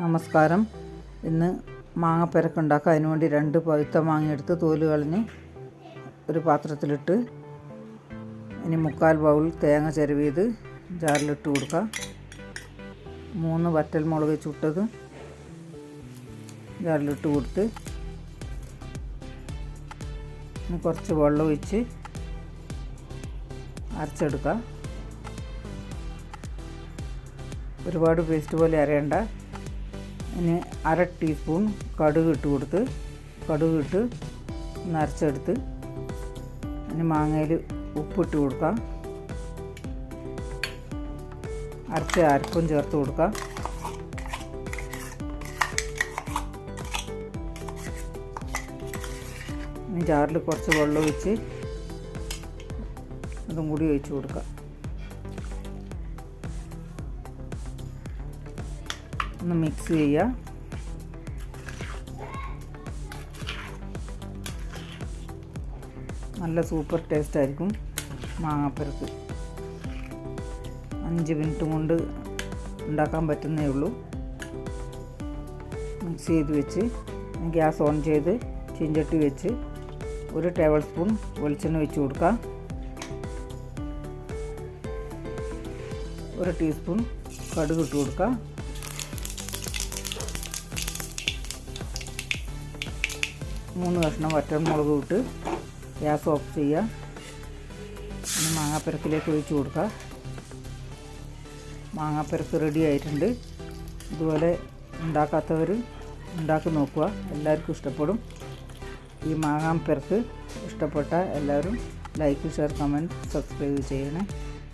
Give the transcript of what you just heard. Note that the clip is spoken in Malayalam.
നമസ്കാരം. ഇന്ന് മാങ്ങപ്പരക്കുണ്ടാക്കുക അതിനു വേണ്ടി രണ്ട് പഴുത്ത മാങ്ങയെടുത്ത് തോൽ കളഞ്ഞ് ഒരു പാത്രത്തിലിട്ട് ഇനി മുക്കാൽ ബൗൾ തേങ്ങ ചെരുവിയത് ജാറിലിട്ട് കൊടുക്കുക മൂന്ന് വറ്റൽ മുളക് ചുട്ടത് ജാറിലിട്ട് കൊടുത്ത് കുറച്ച് വെള്ളം ഒഴിച്ച് അരച്ചെടുക്കുക ഒരുപാട് പേസ്റ്റ് പോലെ അരയണ്ട. ഇനി അര ടീസ്പൂൺ കടുക് ഇട്ട് കൊടുത്ത് കടുക് ഇട്ട് നരച്ചെടുത്ത് ഇനി മാങ്ങയിൽ ഉപ്പിട്ട് കൊടുക്കാം. അരച്ച അരപ്പും ചേർത്ത് കൊടുക്കാം. ഇനി ജാറിൽ കുറച്ച് വെള്ളം ഒഴിച്ച് അതും കൂടി ഒഴിച്ച് കൊടുക്കാം. ഒന്ന് മിക്സ് ചെയ്യുക. നല്ല സൂപ്പർ ടേസ്റ്റ് ആയിരിക്കും മാങ്ങാപ്പരക്ക്. അഞ്ച് മിനിറ്റ് കൊണ്ട് ഉണ്ടാക്കാൻ പറ്റുന്നേ ഉള്ളൂ. മിക്സ് ചെയ്ത് വെച്ച് ഗ്യാസ് ഓൺ ചെയ്ത് ചീഞ്ചട്ടി വെച്ച് ഒരു ടേബിൾ സ്പൂൺ വെളിച്ചെണ്ണ വെച്ച് കൊടുക്കാം ഒരു ടീസ്പൂൺ കടുക് ഇട്ട് കൊടുക്കാം മൂന്ന് കഷ്ണം വറ്റൻമുളക് ഇട്ട് ഗ്യാസ് ഓഫ് ചെയ്യുക. ഇനി മാങ്ങാപ്പരക്കിലേക്ക് ഒഴിച്ചു കൊടുക്കുക. മാങ്ങാപ്പരക്ക് റെഡി ആയിട്ടുണ്ട്. ഇതുപോലെ ഉണ്ടാക്കാത്തവർ ഉണ്ടാക്കി നോക്കുക. എല്ലാവർക്കും ഇഷ്ടപ്പെടും. ഈ മാങ്ങാപ്പരക്ക് ഇഷ്ടപ്പെട്ട എല്ലാവരും ലൈക്ക് ഷെയർ കമന്റ് സബ്സ്ക്രൈബ് ചെയ്യണേ.